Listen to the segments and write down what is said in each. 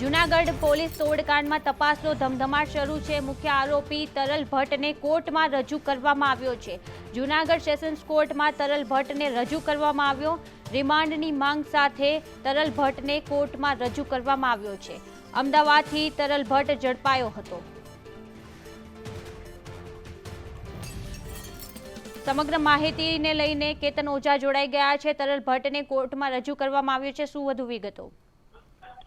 Junagadh police તોડકાંડમાં તપાસનો ધમધમાટ શરૂ છે. મુખ્ય આરોપી તરલ ભટ્ટને કોર્ટમાં રજૂ કરવામાં આવ્યો છે. જૂનાગઢ સેશન્સ કોર્ટમાં તરલ ભટ્ટને રજૂ કરવામાં આવ્યો. રિમાન્ડની માંગ સાથે તરલ ભટ્ટને કોર્ટમાં રજૂ કરવામાં આવ્યો છે. અમદાવાદથી તરલ ભટ્ટ ઝડપાયો હતો. સમગ્ર માહિતીને લઈને કેતન ઓઝા જોડાઈ ગયા છે. તરલ ભટ્ટને કોર્ટમાં રજૂ કરવામાં આવ્યો છે. શું વધુ વિગતો?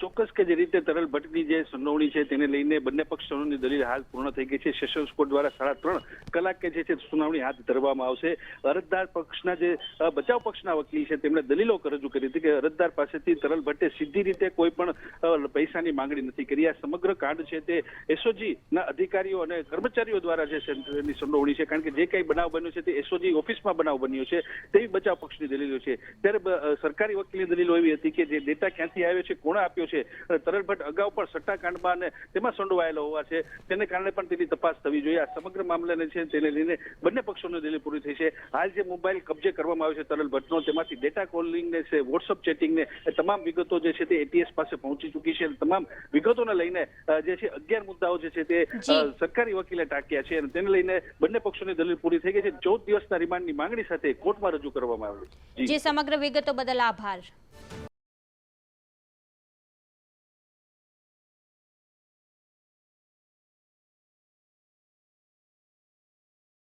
ચોક્કસ કે જે રીતે તરલ ભટ્ટની જે સુનાવણી છે તેને લઈને બંને પક્ષોની દલીલ હાલ પૂર્ણ થઈ ગઈ છે. સેશન્સ કોર્ટ દ્વારા સાડા ત્રણ કલાક કે જે છે સુનાવણી હાથ ધરવામાં આવશે. અરજદાર પક્ષના જે બચાવ પક્ષના વકીલ છે તેમણે દલીલો રજૂ કરી હતી કે અરજદાર પાસેથી તરલ ભટ્ટે સીધી રીતે કોઈ પણ પૈસાની માંગણી નથી કરી. આ સમગ્ર કાંડ છે તે એસઓજી ના અધિકારીઓ અને કર્મચારીઓ દ્વારા જે સેન્ટરની સુનાવણી છે. કારણ કે જે કંઈ બનાવ બન્યો છે તે એસઓજી ઓફિસમાં બનાવ બન્યો છે તેવી બચાવ પક્ષની દલીલો છે. ત્યારે સરકારી વકીલની દલીલો એવી હતી કે જે ડેટા ક્યાંથી આવ્યો છે, કોણે આપ્યો છે. તરલ ભટ્ટ અગાઉ પણ સટ્ટાકાંડમાં અને તેમાં સંડોવાયેલો હોવા છે. તેને કારણે પણ તેની તપાસ થવી જોઈએ. આ સમગ્ર મામલાને છે તેને લઈને બંને પક્ષોની દલીલ પૂરી થઈ છે. હાલ જે મોબાઈલ કબજે કરવામાં આવ્યો છે તરલ ભટ્ટનો તેમાંથી ડેટા કોલિંગને છે વોટ્સઅપ ચેટિંગને તમામ વિગતો જે છે તે એટીએસ પાસે પહોંચી ચૂકી છે. અને તમામ વિગતોને લઈને જે છે અગિયાર મુદ્દાઓ જે છે તે સરકારી વકીલે ટાંક્યા છે. અને તેને લઈને બંને પક્ષોની દલીલ પૂરી થઈ ગઈ છે. ચૌદ દિવસના રિમાન્ડની માંગણી સાથે કોર્ટમાં રજૂ કરવામાં આવ્યું. જે સમગ્ર વિગતો બદલ આભાર.